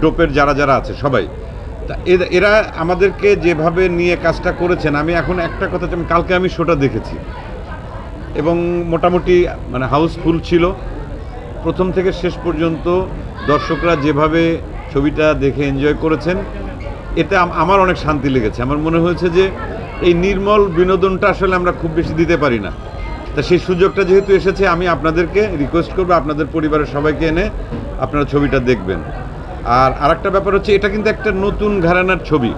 ডোপের যারা যারা আছে, সবাই। তা এরা- আমাদেরকে যেভাবে নিয়ে কাজটা করেছেন, আমি এখন একটা কথা কালকে আমি শোটা দেখেছি। এবং মোটামুটি মানে হাউসফুল ছিল। প্রথম থেকে শেষ পর্যন্ত দর্শকরা যেভাবে ছবিটা দেখে এনজয় করেছেন, এতে আমার অনেক শান্তি লেগেছে। আমার মনে হয়েছে যে, এই নির্মল বিনোদনটা আসলে আমরা খুব বেশি দিতে পারি না। তা সেই সুযোগটা যেহেতু এসেছে, আমি আপনাদেরকে রিকোয়েস্ট করব, আপনাদের পরিবারের সবাইকে এনে আপনারা ছবিটা দেখবেন। আর আরেকটা ব্যাপার হচ্ছে, এটা কিন্তু একটা নতুন ঘরানার ছবি।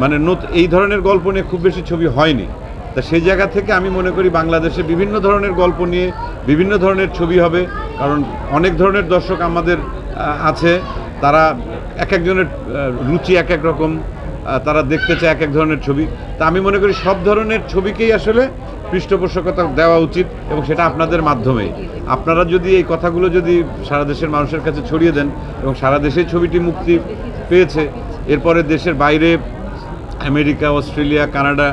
মানে এই ধরনের গল্প নিয়ে খুব বেশি ছবি হয়নি। তা সেই জায়গা থেকে আমি মনে করি বাংলাদেশে বিভিন্ন ধরনের গল্প নিয়ে বিভিন্ন ধরনের ছবি হবে, কারণ অনেক ধরনের দর্শক আমাদের আছে। তারা এক একজনের রুচি এক এক রকম তারা দেখতে চায় এক এক ধরনের ছবি। তা আমি মনে করি সব ধরনের ছবিকেই আসলে পৃষ্ঠপোষকতা দেওয়া উচিত এবং সেটা আপনাদের মাধ্যমে আপনারা যদি এই কথাগুলো যদি সারা দেশের মানুষের কাছে ছড়িয়ে দেন এবং সারা দেশে ছবিটি মুক্তি পেয়েছে, এরপরে দেশের বাইরে আমেরিকা, অস্ট্রেলিয়া, কানাডা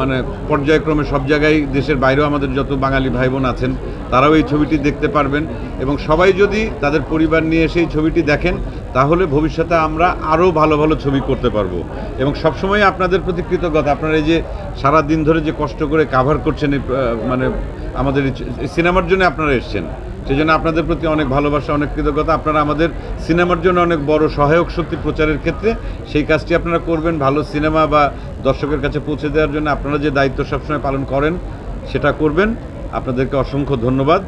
মানে পর্যায়ক্রমে সব জায়গায় দেশের বাইরেও আমাদের যত বাঙালি ভাই বোন আছেন, তারাও এই ছবিটি দেখতে পারবেন এবং সবাই যদি তাদের পরিবার নিয়ে এসে এই ছবিটি দেখেন, তাহলে ভবিষ্যতে আমরা আরও ভালো ভালো ছবি করতে পারব। এবং সবসময় আপনাদের প্রতি কৃতজ্ঞতা। আপনারা এই যে সারা দিন ধরে যে কষ্ট করে কাভার করছেন মানে আমাদের সিনেমার জন্য আপনারা এসছেন। সেই জন্য আপনাদের প্রতি অনেক ভালোবাসা, অনেক কৃতজ্ঞতা। আপনারা আমাদের সিনেমার জন্য অনেক বড় সহায়ক শক্তি প্রচারের ক্ষেত্রে সেই কাজটি আপনারা করবেন। ভালো সিনেমা বা দর্শকের কাছে পৌঁছে দেওয়ার জন্য আপনারা যে দায়িত্ব সবসময় পালন করেন, সেটা করবেন। আপনাদেরকে অসংখ্য ধন্যবাদ।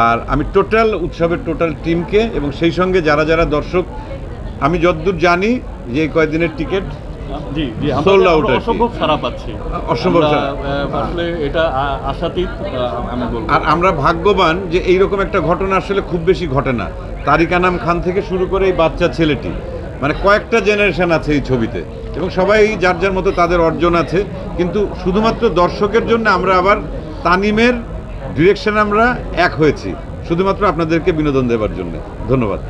আর আমি টোটাল, উৎসবের টোটাল টিমকে এবং সেই সঙ্গে যারা যারা দর্শক, আমি যতদূর জানি যে এই কয়েকদিনের টিকিট জি জি out আর অসম্ভব সারা পাচ্ছি। অসম্ভব আমরা, আসলে এটা আশাতীত আমি বলব। আর আমরা ভাগ্যবান যে এইরকম একটা ঘটনা আসলে খুব বেশি ঘটে না। তারিক আনাম খান থেকে শুরু করে এই বাচ্চা ছেলেটি মানে কয়েকটা জেনারেশন আছে এই ছবিতে। এবং সবাই যার যার মতো তাদের অর্জন আছে। কিন্তু শুধুমাত্র দর্শকের জন্য আমরা আবার তানিমের ডিরেকশন আমরা এক হয়েছি। শুধুমাত্র আপনাদেরকে বিনোদন দেওয়ার জন্য। ধন্যবাদ।